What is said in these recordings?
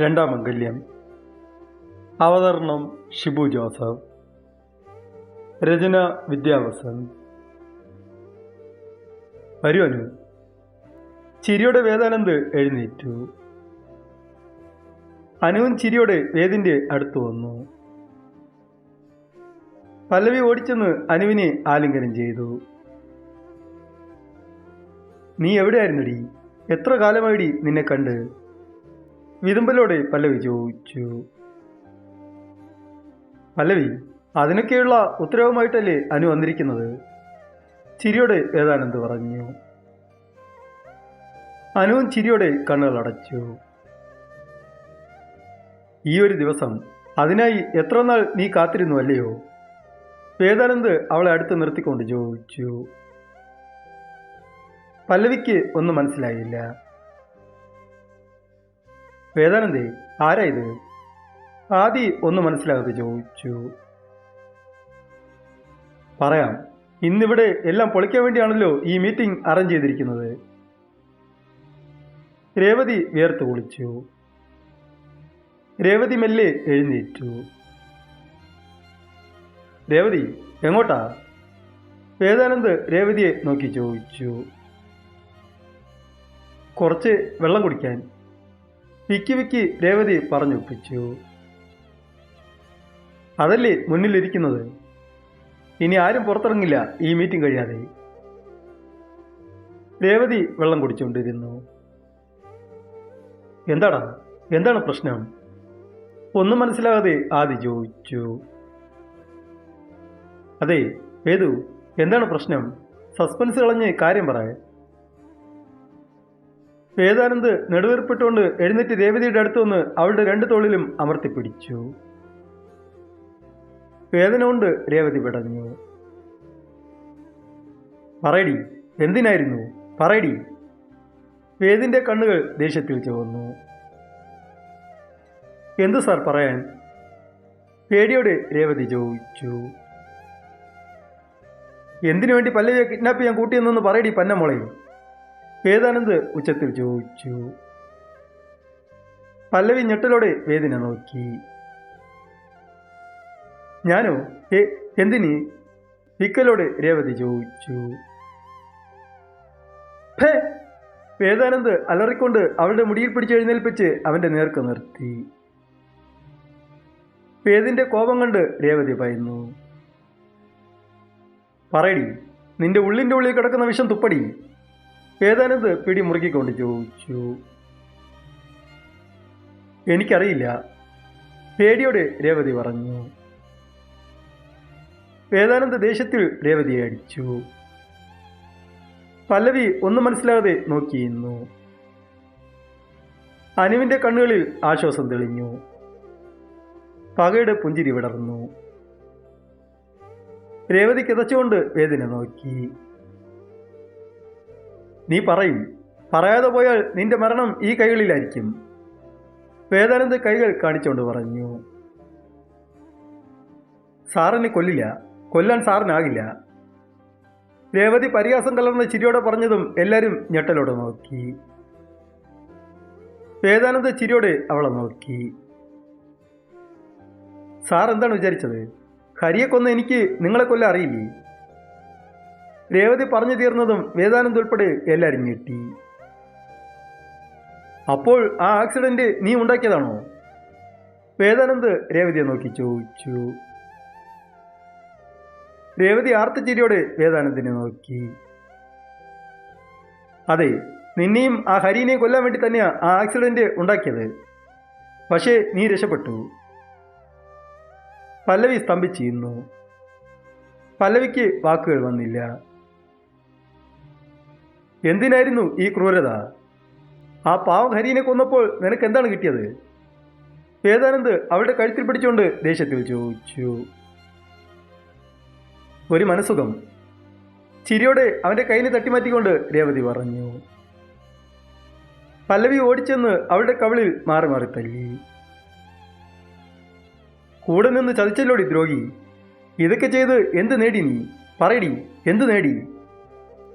രണ്ടാം മംഗല്യം അവതരണം ഷിബു ജോസഫ്. രചന വിദ്യാവസൻ. വരുവനു ചിരിയുടെ വേദാനന്ദ് എഴുന്നേറ്റു. അനുവും ചിരിയോടെ വേദിന്റെ അടുത്ത് വന്നു. പല്ലവി ഓടിച്ചെന്ന് അനുവിനെ ആലിംഗനം ചെയ്തു. നീ എവിടെയായിരുന്നടി? എത്ര കാലമായിടി നിന്നെ കണ്ട്? വിതുമ്പലോടെ പല്ലവി ചോദിച്ചു. പല്ലവി അതിനൊക്കെയുള്ള ഉത്തരവുമായിട്ടല്ലേ അനു വന്നിരിക്കുന്നത്? ചിരിയോടെ ഏതാനന്ദ് പറഞ്ഞു. അനുവും ചിരിയോടെ കണ്ണുകൾ അടച്ചു. ഈ ഒരു ദിവസം അതിനായി എത്ര നാൾ നീ കാത്തിരുന്നു അല്ലയോ? വേദാനന്ദ് അവളെ അടുത്ത് നിർത്തിക്കൊണ്ട് ചോദിച്ചു. പല്ലവിക്ക് ഒന്നും മനസ്സിലായില്ല. വേദാനന്ദേ ആരാ ഇത്? ആദി ഒന്ന് മനസ്സിലാകാതെ ചോദിച്ചു. പറയാം ഇന്നിവിടെ എല്ലാം പൊളിക്കാൻ വേണ്ടിയാണല്ലോ ഈ മീറ്റിംഗ് അറേഞ്ച് ചെയ്തിരിക്കുന്നത്. രേവതി വേർത്ത് കുളിച്ചു. രേവതി മെല്ലെ എഴുന്നേറ്റു. രേവതി എങ്ങോട്ടാ? വേദാനന്ദ് രേവതിയെ നോക്കി ചോദിച്ചു. കുറച്ച് വെള്ളം കുടിക്കാൻ വിക്കി വിക്കി രേവതി പറഞ്ഞൊപ്പിച്ചു അതല്ലേ മുന്നിലിരിക്കുന്നത്? ഇനി ആരും പുറത്തിറങ്ങില്ല ഈ മീറ്റിംഗ് കഴിയാതെ. രേവതി വെള്ളം കുടിച്ചുകൊണ്ടിരുന്നു. എന്താടാ എന്താണ് പ്രശ്നം? ഒന്നും മനസ്സിലാകാതെ ആദി ചോദിച്ചു. അതെ ഏതു എന്താണ് പ്രശ്നം? സസ്പെൻസ് കളഞ്ഞ് കാര്യം പറയാൻ വേദാനന്ദ് നെടുവേർപ്പെട്ടുകൊണ്ട് എഴുന്നേറ്റ് രേവതിയുടെ അടുത്തു വന്ന് അവളുടെ രണ്ട് തോളിലും അമർത്തിപ്പിടിച്ചു. വേദന കൊണ്ട് രേവതി പിടഞ്ഞു പറയടി എന്തിനായിരുന്നു? പറയടി. വേദിന്റെ കണ്ണുകൾ ദേഷ്യത്തിൽ ചുവന്നു. എന്തു സാർ പറയാൻ? പേടിയോടെ രേവതി ചോദിച്ചു. എന്തിനു വേണ്ടി പല്ലവിയെ കിഡ്നാപ്പ് ചെയ്യാൻ കൂട്ടിയെന്നൊന്ന് പറയടി പന്നമോളെ. വേദാനന്ദ് ഉച്ചത്തിൽ ചോദിച്ചു. പല്ലവി ഞെട്ടലോടെ വേദിനെ നോക്കി. ഞാനോ? ഏ എന്തിന്? വിക്കലോട് രേവതി ചോദിച്ചു. ഫേ വേദാനന്ദ് അലറിക്കൊണ്ട് അവളുടെ മുടിയിൽ പിടിച്ച് എഴുന്നേൽപ്പിച്ച് അവന്റെ നേർക്ക് നിർത്തി. വേദിന്റെ കോപം കണ്ട് രേവതി പറയുന്നു പറയടി നിന്റെ ഉള്ളിന്റെ ഉള്ളിൽ കിടക്കുന്ന വിഷം തുപ്പടി. വേദാനന്ദ് പിടി മുറുക്കിക്കൊണ്ട് ചോദിച്ചു. എനിക്കറിയില്ല. പേടിയോടെ രേവതി പറഞ്ഞു. വേദാനന്ദ ദേശത്തിൽ രേവതിയെ അടിച്ചു. പല്ലവി ഒന്നും മനസ്സിലാകാതെ നോക്കിയിരുന്നു അനുവിന്റെ കണ്ണുകളിൽ ആശ്വാസം തെളിഞ്ഞു. പകയുടെ പുഞ്ചിരി വിടർന്നു. രേവതി കിതച്ചുകൊണ്ട് വേദന നോക്കി. നീ പറയും. പറയാതെ പോയാൽ നിന്റെ മരണം ഈ കൈകളിലായിരിക്കും. വേദാനന്ദ കൈകൾ കാണിച്ചുകൊണ്ട് പറഞ്ഞു. സാറിനെ കൊല്ലില്ല. കൊല്ലാൻ സാറിനാകില്ല. രേവതി പരിഹാസം കലർന്ന ചിരിയോടെ പറഞ്ഞതും എല്ലാവരും ഞെട്ടലോടെ നോക്കി. വേദാനന്ദ ചിരിയോടെ അവളെ നോക്കി. സാർ എന്താണ് വിചാരിച്ചത്? ഹരിയെ കൊന്ന എനിക്ക് നിങ്ങളെ കൊല്ല അറിയില്ലേ? രേവതി പറഞ്ഞു തീർന്നതും വേദാനന്ദ് ഉൾപ്പെടെ എല്ലാവരും ഞെട്ടി. അപ്പോൾ ആ ആക്സിഡന്റ് നീ ഉണ്ടാക്കിയതാണോ? വേദാനന്ദ് രേവതിയെ നോക്കി ചോദിച്ചു. രേവതി ആർത്തച്ചിരിയോടെ വേദാനന്ദിനെ നോക്കി. അതെ നിന്നെയും ആ ഹരിനെയും കൊല്ലാൻ വേണ്ടി തന്നെയാ ആ ആക്സിഡന്റ് ഉണ്ടാക്കിയത്. പക്ഷേ നീ രക്ഷപ്പെട്ടു. പല്ലവി സ്തംഭിച്ചിരുന്നു. പല്ലവിക്ക് വാക്കുകൾ വന്നില്ല. എന്തിനായിരുന്നു ഈ ക്രൂരത? ആ പാവം ഹരീനെ കൊന്നപ്പോൾ നിനക്ക് എന്താണ് കിട്ടിയത്? വേദാനന്ദ് അവളുടെ കഴുത്തിൽ പിടിച്ചുകൊണ്ട് ദേഷ്യത്തിൽ ചോദിച്ചു. ഒരു മനസുഖം ചിരിയോടെ അവന്റെ കയ്യിന് തട്ടിമാറ്റിക്കൊണ്ട് രേവതി പറഞ്ഞു. പല്ലവി ഓടിച്ചെന്ന് അവളുടെ കവിളിൽ മാറി മാറി തല്ലി. കൂടെ നിന്ന് ചതിച്ചല്ലോടി ദ്രോഹി. ഇതൊക്കെ ചെയ്ത് എന്ത് നേടി നീ? പറയടി എന്ത് നേടി?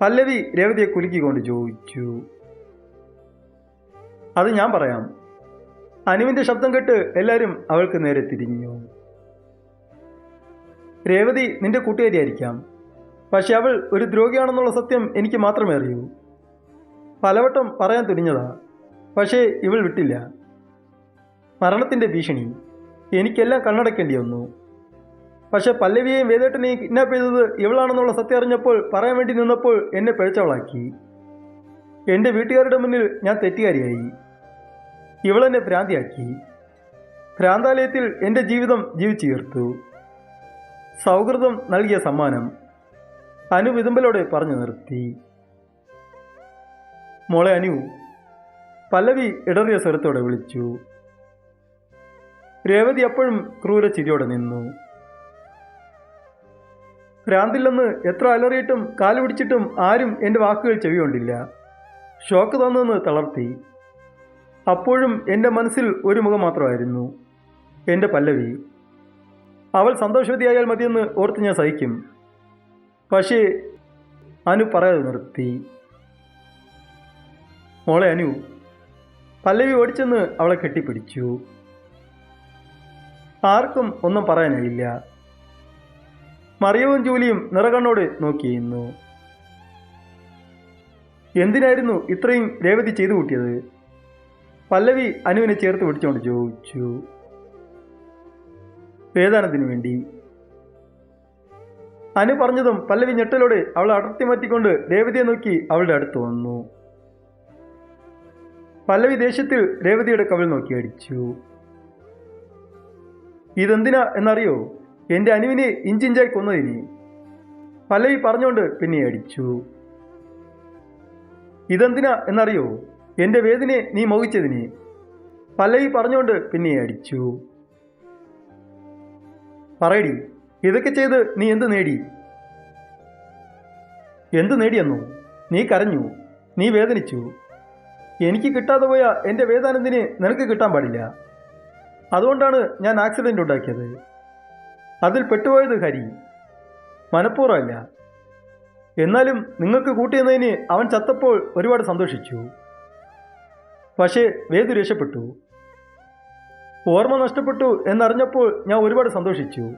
പല്ലവി രേവതിയെ കുലുക്കിക്കൊണ്ട് ചോദിച്ചു. അത് ഞാൻ പറയാം. അനുവിന്റെ ശബ്ദം കേട്ട് എല്ലാവരും അവൾക്ക് നേരെ തിരിഞ്ഞു. രേവതി നിന്റെ കൂട്ടുകാരിയായിരിക്കാം. പക്ഷെ അവൾ ഒരു ദ്രോഹിയാണെന്നുള്ള സത്യം എനിക്ക് മാത്രമേ അറിയൂ. പലവട്ടം പറയാൻ തുനിഞ്ഞതാ. പക്ഷേ ഇവൾ വിട്ടില്ല. മരണത്തിന്റെ ഭീഷണി. എനിക്കെല്ലാം കണ്ണടക്കേണ്ടി വന്നു. പക്ഷെ പല്ലവിയെയും വേദേട്ടനെയും കിഡ്നാപ്പ് ചെയ്തത് ഇവളാണെന്നുള്ള സത്യം അറിഞ്ഞപ്പോൾ പറയാൻ വേണ്ടി നിന്നപ്പോൾ എന്നെ പിഴച്ചവളാക്കി. എന്റെ വീട്ടുകാരുടെ മുന്നിൽ ഞാൻ തെറ്റുകാരിയായി. ഇവളെന്നെ ഭ്രാന്തിയാക്കി. ഭ്രാന്താലയത്തിൽ എന്റെ ജീവിതം ജീവിച്ചു തീർത്തു സൗഹൃദം നൽകിയ സമ്മാനം അനു വിതുമ്പലോടെ പറഞ്ഞു നിർത്തി. മോളെ അനു പല്ലവി ഇടറിയ സ്വരത്തോടെ വിളിച്ചു. രേവതി അപ്പോഴും ക്രൂര ചിരിയോടെ നിന്നു. ഭ്രാന്തില്ലെന്ന് എത്ര അലറിയിട്ടും കാൽ പിടിച്ചിട്ടും ആരും എന്റെ വാക്കുകൾ ചെവികൊണ്ടില്ല. ഷോക്ക് തന്നെന്ന് തളർത്തി. അപ്പോഴും എന്റെ മനസ്സിൽ ഒരു മുഖം മാത്രമായിരുന്നു. എന്റെ പല്ലവി. അവൾ സന്തോഷവതിയായാൽ മതിയെന്ന് ഓർത്ത് ഞാൻ സഹിക്കും. പക്ഷേ അനു പറയാതെ നിർത്തി. മോളെ അനു പല്ലവി ഓടിച്ചെന്ന് അവളെ കെട്ടിപ്പിടിച്ചു. ആർക്കും ഒന്നും പറയാനായില്ല. മറിയവും ജൂലിയും നിറകണ്ണോട് നോക്കിയിരുന്നു എന്തിനായിരുന്നു ഇത്രയും രേവതി ചെയ്തു കൂട്ടിയത്? പല്ലവി അനുവിനെ ചേർത്ത് പിടിച്ചുകൊണ്ട് ചോദിച്ചു. വേദാനത്തിന് വേണ്ടി? അനു പറഞ്ഞതും പല്ലവി ഞെട്ടലോടെ അവളെ അടർത്തി മാറ്റിക്കൊണ്ട് രേവതിയെ നോക്കി അവളുടെ അടുത്ത് വന്നു. പല്ലവി ദേഷ്യത്തിൽ രേവതിയുടെ കവിൾ നോക്കി അടിച്ചു. ഇതെന്തിനാ എന്നറിയോ? എന്റെ അനുവിനെ ഇഞ്ചിഞ്ചായി കൊന്നതിനി പല്ലവി പറഞ്ഞുകൊണ്ട് പിന്നെ അടിച്ചു. ഇതെന്തിനാ എന്നറിയോ? എന്റെ വേദനയെ നീ മോഹിച്ചതിന്. പല്ലവി പറഞ്ഞുകൊണ്ട് പിന്നെ അടിച്ചു. പറയടി ഇതൊക്കെ ചെയ്ത് നീ എന്ത് നേടി? എന്ത് നേടിയെന്നു? നീ കരഞ്ഞു. നീ വേദനിച്ചു. എനിക്ക് കിട്ടാതെ പോയ എന്റെ വേദാനന്ദിന് നിനക്ക് കിട്ടാൻ പാടില്ല. അതുകൊണ്ടാണ് ഞാൻ ആക്സിഡന്റ് ഉണ്ടാക്കിയത്. അതിൽ പെട്ടുപോയത് ഹരി. മനഃപൂർവമല്ല. എന്നാലും നിങ്ങൾക്ക് കൂട്ടിയെന്നതിന് അവൻ ചത്തപ്പോൾ ഒരുപാട് സന്തോഷിച്ചു. പക്ഷേ വേദു രക്ഷപ്പെട്ടു. ഓർമ്മ നഷ്ടപ്പെട്ടു എന്നറിഞ്ഞപ്പോൾ ഞാൻ ഒരുപാട് സന്തോഷിച്ചു.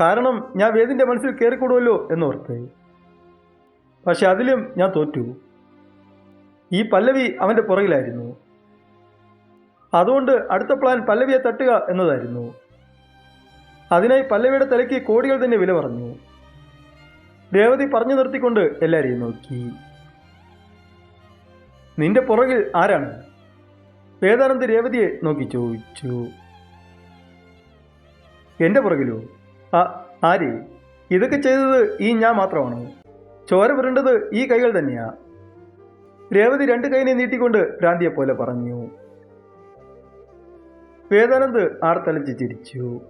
കാരണം ഞാൻ വേദിന്റെ മനസ്സിൽ കയറിക്കൂടുമല്ലോ എന്നോർത്ത്. പക്ഷെ അതിലും ഞാൻ തോറ്റു. ഈ പല്ലവി അവന്റെ പുറകിലായിരുന്നു. അതുകൊണ്ട് അടുത്ത പ്ലാൻ പല്ലവിയെ തട്ടുക എന്നതായിരുന്നു. അതിനായി പല്ലവിയുടെ തലയ്ക്ക് കോടികൾ തന്നെ വില പറഞ്ഞു. രേവതി പറഞ്ഞു നിർത്തിക്കൊണ്ട് എല്ലാവരെയും നോക്കി. നിന്റെ പുറകിൽ ആരാണ്? വേദാനന്ദ രേവതിയെ നോക്കി ചോദിച്ചു. എന്റെ പുറകിലോ? ആ ആര്? ഇതൊക്കെ ചെയ്തത് ഈ ഞാൻ മാത്രമാണ്? ചോര പുരണ്ടത് ഈ കൈകൾ തന്നെയാ? രേവതി രണ്ട് കൈനെ നീട്ടിക്കൊണ്ട് ഭ്രാന്തിയെ പോലെ പറഞ്ഞു. വേദാനന്ദ് ആർത്തലച്ച് ചിരിച്ചു.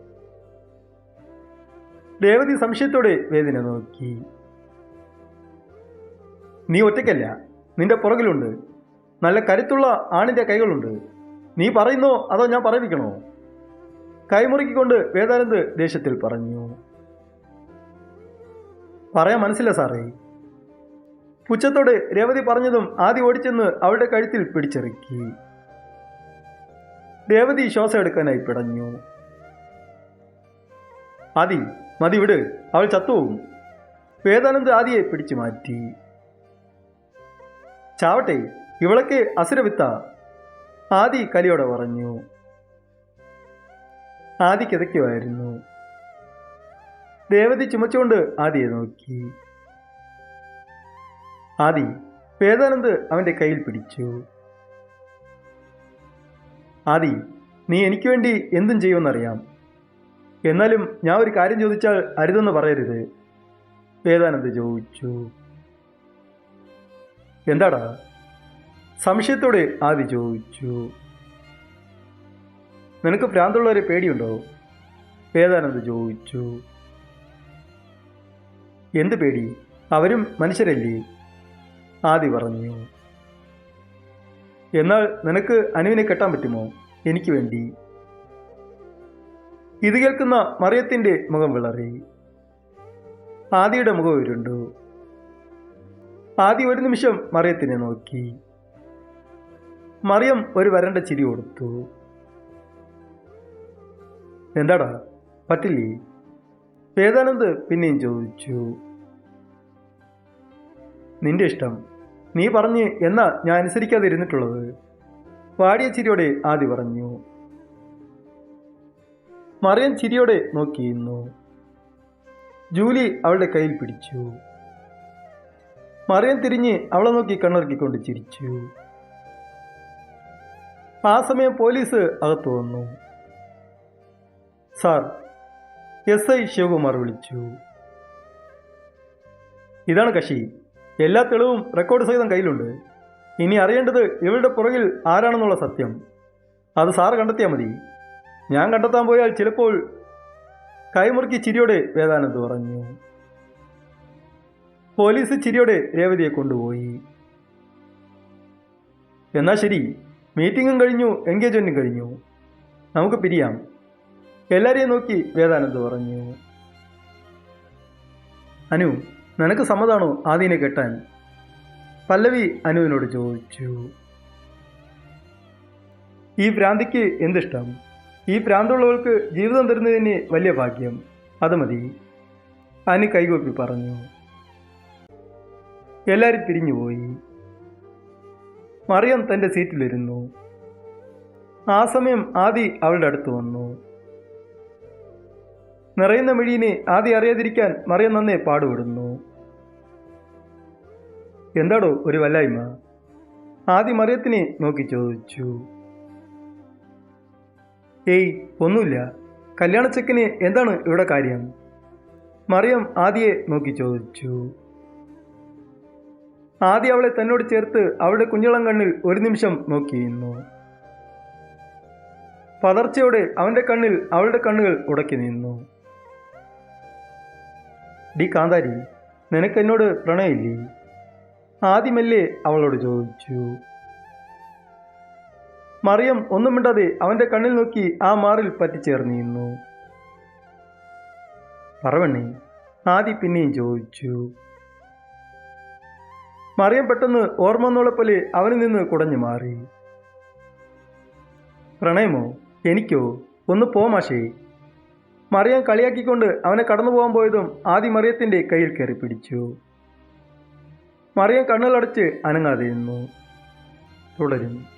രേവതി സംശയത്തോടെ വേദന നോക്കി. നീ ഒറ്റയ്ക്കല്ല. നിന്റെ പുറകിലുണ്ട്. നല്ല കരുത്തുള്ള ആണിന്റെ കൈകളുണ്ട്. നീ പറയുന്നോ? അതോ ഞാൻ പറയിപ്പിക്കണോ? കൈമുറുക്കിക്കൊണ്ട് വേദാനന്ദ് ദേഷ്യത്തിൽ പറഞ്ഞു. പറയാൻ മനസ്സില്ല സാറേ. പുച്ഛത്തോടെ രേവതി പറഞ്ഞതും ആദ്യം ഓടിച്ചെന്ന് അവളുടെ കഴുത്തിൽ പിടിച്ചിറക്കി. രേവതി ശ്വാസം എടുക്കാനായി പിടഞ്ഞു. ആദി മതി വിട്. അവൾ ചത്തുപോകും. വേദാനന്ദ് ആദിയെ പിടിച്ചു മാറ്റി. ചാവട്ടെ ഇവളൊക്കെ അസുരവിത്ത. ആദി കലിയോടെ പറഞ്ഞു. ആദി കിതയ്ക്കുമായിരുന്നു. രേവതി ചുമച്ചുകൊണ്ട് ആദിയെ നോക്കി. ആദി വേദാനന്ദ് അവന്റെ കയ്യിൽ പിടിച്ചു. ആദി നീ എനിക്ക് വേണ്ടി എന്തും ചെയ്യുമെന്നറിയാം. എന്നാലും ഞാൻ ഒരു കാര്യം ചോദിച്ചാൽ അരുതെന്ന് പറയരുത്. വേദാനന്ദ് ചോദിച്ചു. എന്താടാ? സംശയത്തോടെ ആദി ചോദിച്ചു. നിനക്ക് ഭ്രാന്തുള്ളവരെ പേടിയുണ്ടോ? വേദാനന്ദ് ചോദിച്ചു. എന്ത് പേടി? അവരും മനുഷ്യരല്ലേ? ആദി പറഞ്ഞു. എന്നാൽ നിനക്ക് അനുവിനെ കെട്ടാൻ പറ്റുമോ? എനിക്ക് വേണ്ടി. ഇത് കേൾക്കുന്ന മറിയത്തിന്റെ മുഖം വിളറി. ആദിയുടെ മുഖം ഉരുണ്ടു. ആദി ഒരു നിമിഷം മറിയത്തിനെ നോക്കി. മറിയം ഒരു വരണ്ട ചിരി കൊടുത്തു. എന്താടാ? പറ്റില്ലേ? വേദാനന്ദ് പിന്നെയും ചോദിച്ചു. നിന്റെ ഇഷ്ടം. നീ പറഞ്ഞ് എന്നാ ഞാൻ അനുസരിക്കാതിരുന്നിട്ടുള്ളത്? വാടിയ ചിരിയോടെ ആദി പറഞ്ഞു. മറിയൻ ചിരിയോടെ നോക്കിയിരുന്നു. ജൂലി അവളുടെ കയ്യിൽ പിടിച്ചു. മറിയൻ തിരിഞ്ഞ് അവളെ നോക്കി കണ്ണിറക്കിക്കൊണ്ട് ചിരിച്ചു. ആ സമയം പോലീസ് അകത്തു വന്നു. സാർ എസ് ഐ ശിവകുമാർ വിളിച്ചു. ഇതാണ് കക്ഷി. എല്ലാ തെളിവും റെക്കോർഡ് സഹിതം കയ്യിലുണ്ട്. ഇനി അറിയേണ്ടത് ഇവളുടെ പുറകിൽ ആരാണെന്നുള്ള സത്യം. അത് സാർ കണ്ടെത്തിയാൽ മതി. ഞാൻ കണ്ടെത്താൻ പോയാൽ ചിലപ്പോൾ കൈമുറുക്കി ചിരിയോടെ വേദാനന്ദ് പറഞ്ഞു. പോലീസ് ചിരിയോടെ രേവതിയെ കൊണ്ടുപോയി. എന്നാ ശരി മീറ്റിംഗും കഴിഞ്ഞു എൻഗേജ്മെന്റും കഴിഞ്ഞു. നമുക്ക് പിരിയാം. എല്ലാരെയും നോക്കി വേദാനന്ദ് പറഞ്ഞു. അനു നിനക്ക് സമ്മതാണോ ആദീനെ കെട്ടാൻ? പല്ലവി അനുവിനോട് ചോദിച്ചു. ഈ ഭ്രാന്തിക്ക് എന്തിഷ്ടം? ഈ പ്രാന്തുള്ളവർക്ക് ജീവിതം തരുന്നത് തന്നെ വലിയ ഭാഗ്യം. അത് മതി. അനു കൈകൊപ്പി പറഞ്ഞു. എല്ലാവരും പിരിഞ്ഞുപോയി മറിയം തന്റെ സീറ്റിലിരുന്നു. ആ സമയം ആദി അവളുടെ അടുത്ത് വന്നു. നിറയുന്ന മിഴിയിനെ ആദി അറിയാതിരിക്കാൻ മറിയം നന്നേ പാടുപെടുന്നു. എന്താടോ ഒരു വല്ലായ്മ? ആദി മറിയത്തിനെ നോക്കി ചോദിച്ചു. ഏയ് ഒന്നുമില്ല. കല്യാണച്ചെക്കിന് എന്താണ് ഇവിടെ കാര്യം? മറിയം ആദിയെ നോക്കി ചോദിച്ചു. ആദ്യ അവളെ തന്നോട് ചേർത്ത് അവളുടെ കുഞ്ഞിളം കണ്ണിൽ ഒരു നിമിഷം നോക്കിയിരുന്നു. പതർച്ചയോടെ അവന്റെ കണ്ണിൽ അവളുടെ കണ്ണുകൾ ഉടക്കി നിന്നു. ഡി കാന്താരി നിനക്ക് എന്നോട് പ്രണയമില്ലേ? ആദ്യമല്ലേ അവളോട് ചോദിച്ചു. മറിയം ഒന്നും മിണ്ടാതെ അവന്റെ കണ്ണിൽ നോക്കി ആ മാറിൽ പറ്റിച്ചേർന്നിരുന്നു. പറവണ്ണി ആദി പിന്നെയും ചോദിച്ചു. മറിയം പെട്ടെന്ന് ഓർമ്മ പോലെ അവനിൽ നിന്ന് കുടഞ്ഞു മാറി. പ്രണയമോ എനിക്കോ ഒന്ന് പോ മാഷേ. മറിയം കളിയാക്കിക്കൊണ്ട് അവനെ കടന്നു പോകാൻ പോയതും ആദി മറിയത്തിന്റെ കയ്യിൽ കയറി പിടിച്ചു. മറിയം കണ്ണുകളടച്ച് അനങ്ങാതെ നിന്നു തുടരും.